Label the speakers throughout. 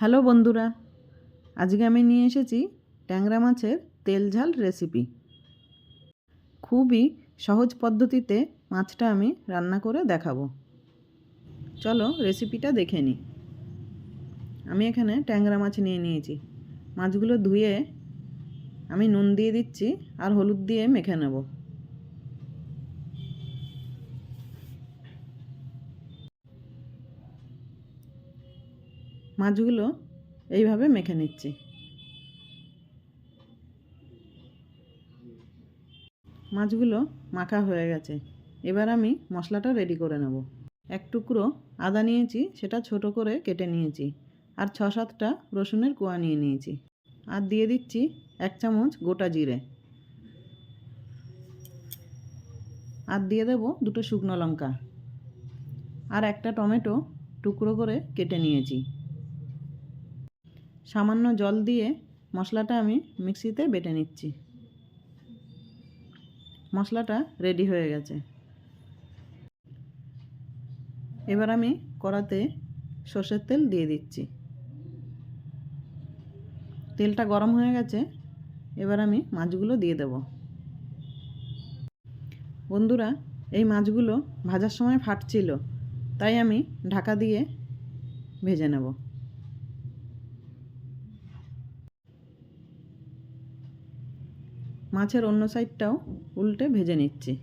Speaker 1: Hello বন্ধুরা, আজকে আমি নিয়ে এসেছি ট্যাংরা মাছের তেল ঝাল রেসিপি খুবই সহজ পদ্ধতিতে মাছটা আমি রান্না করে দেখাবো। চলো রেসিপিটা দেখে নিই আমি এখানে ট্যাংরা মাছ নিয়ে নিয়েছি। মাছগুলো ধুয়ে আমি নুন দিয়ে দিচ্ছি আর হলুদ দিয়ে মেখে নেব। মাছগুলো এইভাবে মেখে নিচ্ছি। মাছগুলো মাখা হয়ে গেছে। এবার আমি মশলাটা রেডি করে নেব। এক টুকরো আদা নিয়েছি, সেটা ছোট করে কেটে নিয়েছি আর ছ সাতটা রসুনের কোয়া নিয়ে নিয়েছি আর দিয়ে দিচ্ছি এক চামচ গোটা জিরে। আর দিয়ে দেব দুটো শুকনো লঙ্কা। আর একটা টমেটো টুকরো করে কেটে নিয়েছি। সামান্য জল দিয়ে মশলাটা আমি মিক্সিতে বেটে নিচ্ছি। মশলাটা রেডি হয়ে গেছে। এবার আমি কড়াতে সর্ষের তেল দিয়ে দিচ্ছি। তেলটা গরম হয়ে গেছে, এবার আমি মাছগুলো দিয়ে দেব। বন্ধুরা, এই মাছগুলো ভাজার সময় ফাটছিল, তাই আমি ঢাকা দিয়ে ভেজে নেব। মাছের অন্য সাইডটাও উল্টে ভেজে নিচ্ছি।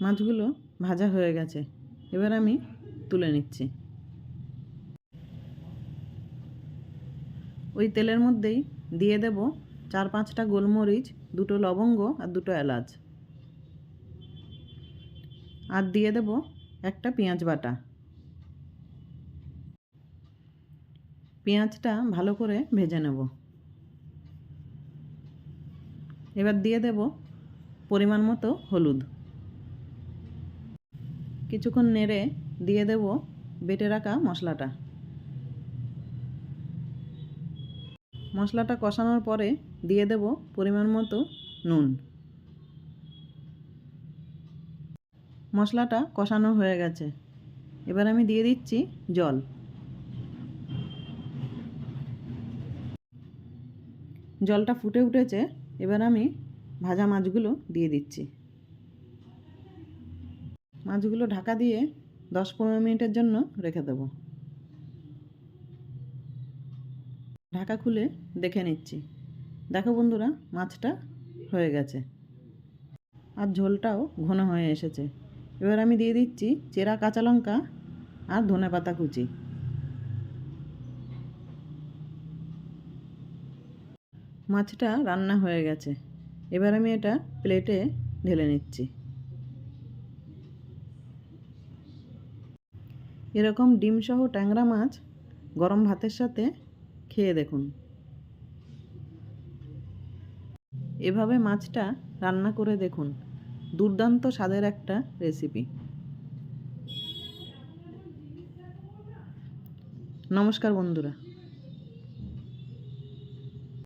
Speaker 1: মাছগুলো ভাজা হয়ে গেছে। এবার আমি তুলে নিচ্ছি। ওই তেলের মধ্যেই দিয়ে দেব চার পাঁচটা গোলমরিচ, দুটো লবঙ্গ আর দুটো এলাচ। আর দিয়ে দেব একটা পেঁয়াজ বাটা। পেঁয়াজটা ভালো করে ভেজে নেব। এবার দিয়ে দেব পরিমাণ মতো হলুদ। কিছুক্ষণ নেড়ে দিয়ে দেব বেটে রাখা মশলাটা। মশলাটা কষানোর পরে দিয়ে দেব পরিমাণ মতো নুন। মশলাটা কষানো হয়ে গেছে। এবার আমি দিয়ে দিচ্ছি জল। জলটা ফুটে উঠেছে, এবার আমি ভাজা মাছগুলো দিয়ে দিচ্ছি। মাছগুলো ঢাকা দিয়ে দশ পনেরো মিনিটের জন্য রেখে দেব। ঢাকা খুলে দেখে নিচ্ছি। দেখো বন্ধুরা, মাছটা হয়ে গেছে। আর ঝোলটাও ঘন হয়ে এসেছে। এবার আমি দিয়ে দিচ্ছি চেরা কাঁচা লঙ্কা আর ধনে পাতা কুচি। মাছটা রান্না হয়ে গেছে। এবার আমি এটা প্লেটে ঢেলে নিচ্ছি। এরকম ডিমসহ ট্যাংরা মাছ গরম ভাতের সাথে খেয়ে দেখুন। এভাবে মাছটা রান্না করে দেখুন। দুর্দান্ত স্বাদের একটা রেসিপি নমস্কার বন্ধুরা।